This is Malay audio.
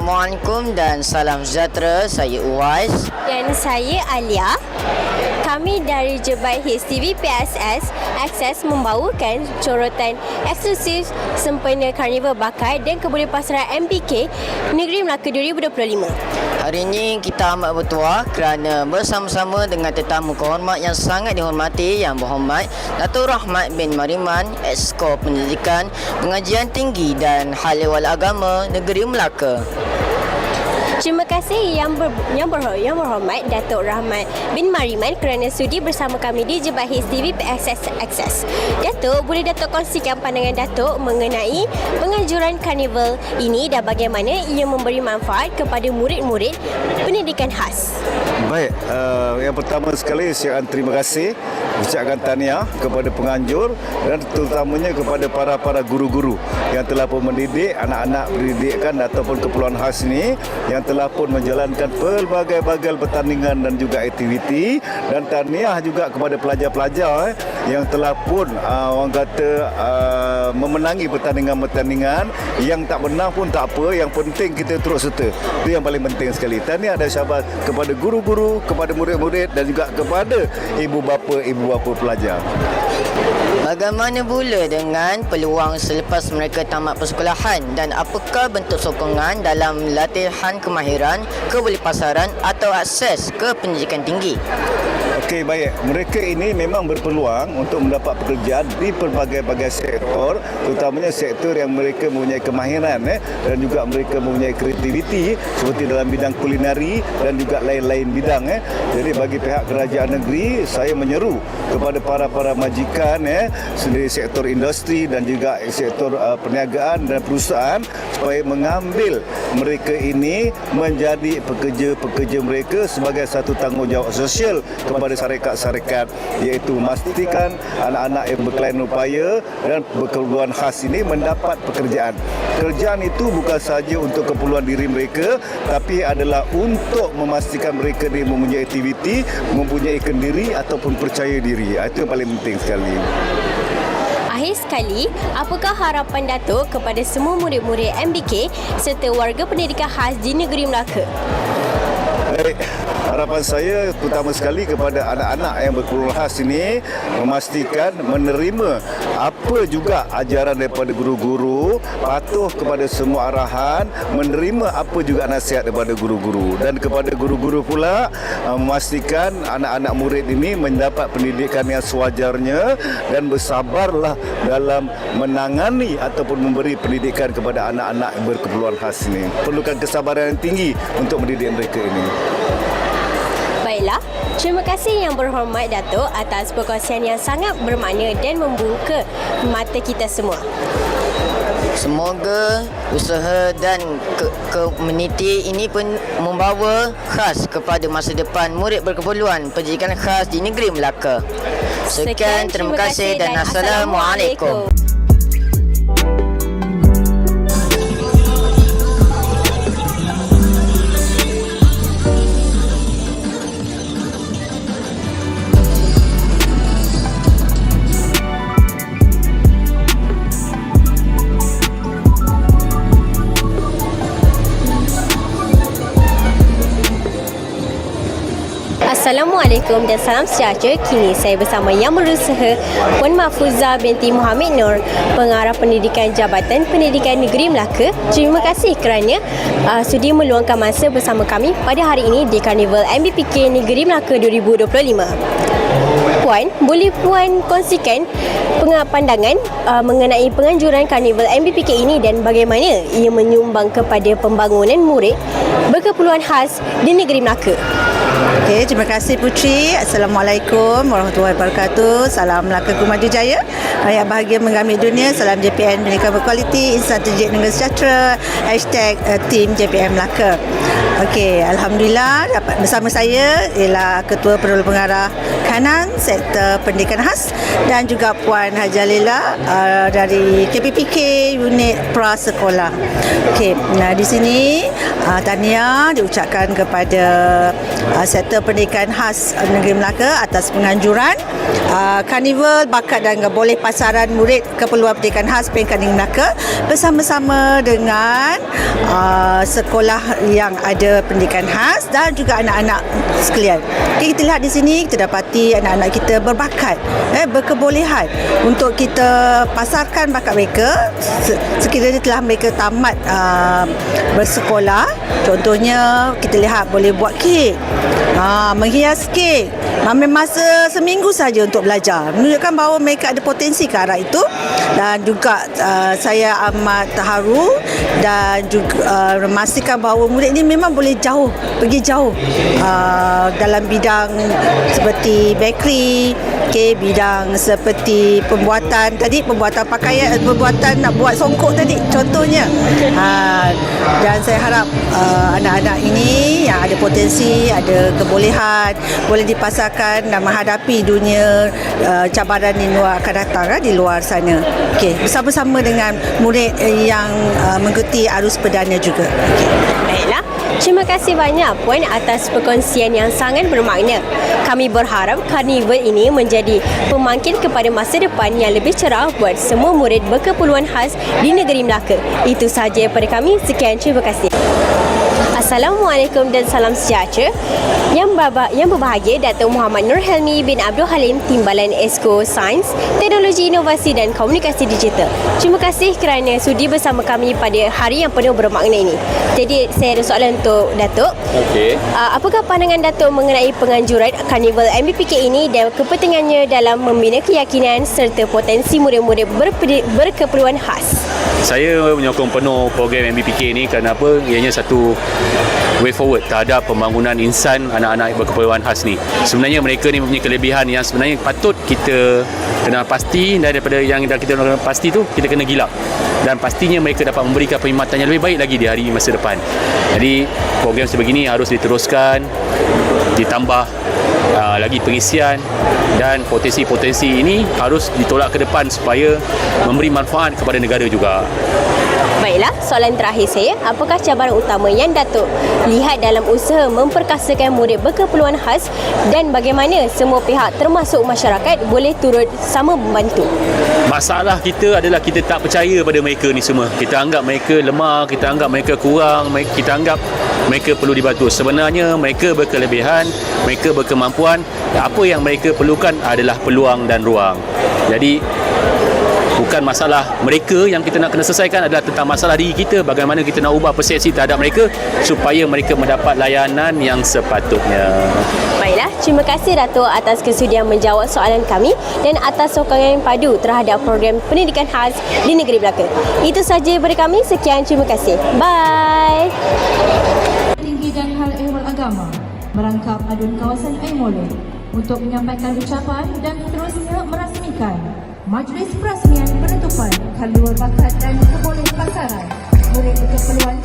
Assalamualaikum dan salam sejahtera. Saya Uwais. Dan saya Alia. Kami dari Jebat HTV PSS Access membawakan corotan eksklusif sempena Karnival Bakat dan Kebudayaan Pasaran MPK Negeri Melaka 2025. Hari ini kita amat bertuah kerana bersama-sama dengan tetamu kehormat yang sangat dihormati yang berhormat Datuk Rahmat bin Mariman, Exco Pendidikan, Pengajian Tinggi dan Hal Ehwal Agama Negeri Melaka. Terima kasih yang ber, yang, berhormat, yang berhormat Datuk Rahmat bin Mariman kerana sudi bersama kami di Jebat HTV PSS Access. Datuk, boleh Datuk kongsikan pandangan Datuk mengenai penganjuran karnival ini dan bagaimana ia memberi manfaat kepada murid-murid pendidikan khas? Baik, uh, yang pertama sekali saya akan terima kasih ucapkan tahniah kepada penganjur dan terutamanya kepada para-para guru-guru yang telah pun mendidik anak-anak pendidikan ataupun keperluan khas ini yang telah pun menjalankan pelbagai-bagai pertandingan dan juga aktiviti. Dan tahniah juga kepada pelajar-pelajar eh, yang telah pun uh, orang kata uh, memenangi pertandingan-pertandingan. Yang tak menang pun tak apa yang penting kita terus serta. Itu yang paling penting sekali. Tahniah dan syabas kepada guru-guru kepada murid-murid dan juga kepada ibu bapa ibu bapa pelajar Bagaimana pula dengan peluang selepas mereka tamat persekolahan dan apakah bentuk sokongan dalam latihan kemahiran, kebelipasaran atau akses ke pendidikan tinggi? Okey baik, mereka ini memang berpeluang untuk mendapat pekerjaan di pelbagai-bagai sektor, terutamanya sektor yang mereka mempunyai kemahiran eh, dan juga mereka mempunyai kreativiti seperti dalam bidang kulinari dan juga lain-lain bidang eh. Jadi bagi pihak kerajaan negeri, saya menyeru kepada para-para majikan eh sendiri sektor industri dan juga sektor uh, perniagaan dan perusahaan supaya mengambil mereka ini menjadi pekerja-pekerja mereka sebagai satu tanggungjawab sosial kepada syarikat-syarikat iaitu memastikan anak-anak yang berkelain upaya dan berkeperluan khas ini mendapat pekerjaan. Pekerjaan itu bukan sahaja untuk keperluan diri mereka tapi adalah untuk memastikan mereka ini mempunyai aktiviti, mempunyai kendiri ataupun percaya diri. Itu yang paling penting sekali. Akhir sekali, apakah harapan Datuk kepada semua murid-murid MBK serta warga pendidikan khas di negeri Melaka? Baik, harapan saya terutama sekali kepada anak-anak yang berkeluar khas ini memastikan menerima apa juga ajaran daripada guru-guru, patuh kepada semua arahan, menerima apa juga nasihat daripada guru-guru dan kepada guru-guru pula uh, memastikan anak-anak murid ini mendapat pendidikan yang sewajarnya dan bersabarlah dalam menangani ataupun memberi pendidikan kepada anak-anak berkeperluan khas ini. Perlukan kesabaran yang tinggi untuk mendidik mereka ini. Terima kasih yang berhormat Datuk atas perkongsian yang sangat bermakna dan membuka mata kita semua. Semoga usaha dan ke komuniti ini pun membawa khas kepada masa depan murid berkeperluan pendidikan khas di negeri Melaka. Sekian, terima kasih dan Assalamualaikum. Assalamualaikum dan salam sejahtera. Kini saya bersama Yang Berusaha Puan Mahfuza binti Muhammad Nur, Pengarah Pendidikan Jabatan Pendidikan Negeri Melaka. Terima kasih kerana uh, sudi meluangkan masa bersama kami pada hari ini di Karnival MBPK Negeri Melaka 2025. Puan, boleh Puan kongsikan pandangan uh, mengenai penganjuran Karnival MBPK ini dan bagaimana ia menyumbang kepada pembangunan murid berkeperluan khas di negeri Melaka? Okey, terima kasih Putri. Assalamualaikum warahmatullahi wabarakatuh. Salam Melaka Kumaju Jaya. Rakyat bahagia mengambil dunia. Salam JPN Pendidikan Berkualiti, Insan Terjik Negara Sejahtera. Hashtag uh, Team JPN Melaka. Okey, Alhamdulillah dapat bersama saya ialah Ketua Penerola Pengarah Kanan Sektor Pendidikan Khas dan juga Puan Hajalila uh, dari KPPK Unit Prasekolah. Okey, nah di sini uh, tahniah diucapkan kepada uh, Sektor Pendidikan Khas uh, Negeri Melaka atas penganjuran uh, Karnival Bakat dan Boleh Pasaran Murid Keperluan Pendidikan Khas Peringkat Negeri Melaka bersama-sama dengan uh, sekolah yang ada pendidikan khas dan juga anak-anak sekalian. Okay, kita lihat di sini kita dapati anak-anak kita berbakat, eh, berkebolehan untuk kita pasarkan bakat mereka se- sekiranya telah mereka tamat uh, bersekolah. Contohnya kita lihat boleh buat kek, uh, menghias kek, ambil masa seminggu saja untuk belajar. Menunjukkan bahawa mereka ada potensi ke arah itu. Dan juga uh, saya amat terharu dan juga uh, memastikan bahawa murid ini memang boleh jauh pergi jauh uh, dalam bidang seperti bakery okay, bidang seperti pembuatan tadi pembuatan pakaian pembuatan nak buat songkok tadi contohnya. Uh, dan saya harap uh, anak-anak ini yang ada potensi ada kebolehan boleh dipasarkan dan menghadapi dunia uh, cabaran di luar akan datang uh, di luar sana. Okey bersama-sama dengan murid yang uh, mengikuti arus perdana juga. Baiklah, terima kasih banyak Puan atas perkongsian yang sangat bermakna. Kami berharap karnival ini menjadi pemangkin kepada masa depan yang lebih cerah buat semua murid berkeperluan khas di negeri Melaka. Itu sahaja daripada kami. Sekian, terima kasih. Assalamualaikum dan salam sejahtera. Yang, baba, yang berbahagia Datuk Muhammad Nur Helmi bin Abdul Halim Timbalan Esko Sains, Teknologi Inovasi dan Komunikasi Digital. Terima kasih kerana sudi bersama kami pada hari yang penuh bermakna ini. Jadi saya ada soalan untuk Datuk. Okey. Uh, apakah pandangan Datuk mengenai penganjuran Karnival MBPK ini dan kepentingannya dalam membina keyakinan serta potensi murid-murid berpedi- berkeperluan khas? Saya menyokong penuh program MBPK ni kerana apa? Ianya satu way forward terhadap pembangunan insan anak-anak berkeperluan khas ni. Sebenarnya mereka ni mempunyai kelebihan yang sebenarnya patut kita kena pasti daripada yang dah kita kena pasti tu kita kena gilap. Dan pastinya mereka dapat memberikan perkhidmatan yang lebih baik lagi di hari masa depan. Jadi program sebegini harus diteruskan ditambah uh, lagi pengisian dan potensi-potensi ini harus ditolak ke depan supaya memberi manfaat kepada negara juga. Baiklah, soalan terakhir saya, apakah cabaran utama yang Datuk lihat dalam usaha memperkasakan murid berkeperluan khas dan bagaimana semua pihak termasuk masyarakat boleh turut sama membantu? Masalah kita adalah kita tak percaya pada mereka ni semua. Kita anggap mereka lemah, kita anggap mereka kurang, kita anggap mereka perlu dibantu. Sebenarnya mereka berkelebihan, mereka berkemampuan. Apa yang mereka perlukan adalah peluang dan ruang. Jadi bukan masalah mereka yang kita nak kena selesaikan adalah tentang masalah diri kita bagaimana kita nak ubah persepsi terhadap mereka supaya mereka mendapat layanan yang sepatutnya. Baiklah, terima kasih Datuk atas kesudian menjawab soalan kami dan atas sokongan yang padu terhadap program pendidikan khas di negeri Melaka. Itu sahaja daripada kami. Sekian, terima kasih. Bye. Tinggi dan Hal Ehwal Agama merangkap adun kawasan Aimolo untuk menyampaikan ucapan dan seterusnya merasmikan Majlis Perasmian Penutupan Karnival Bakat dan Keboleh Pasaran. Berkeperluan Pendidikan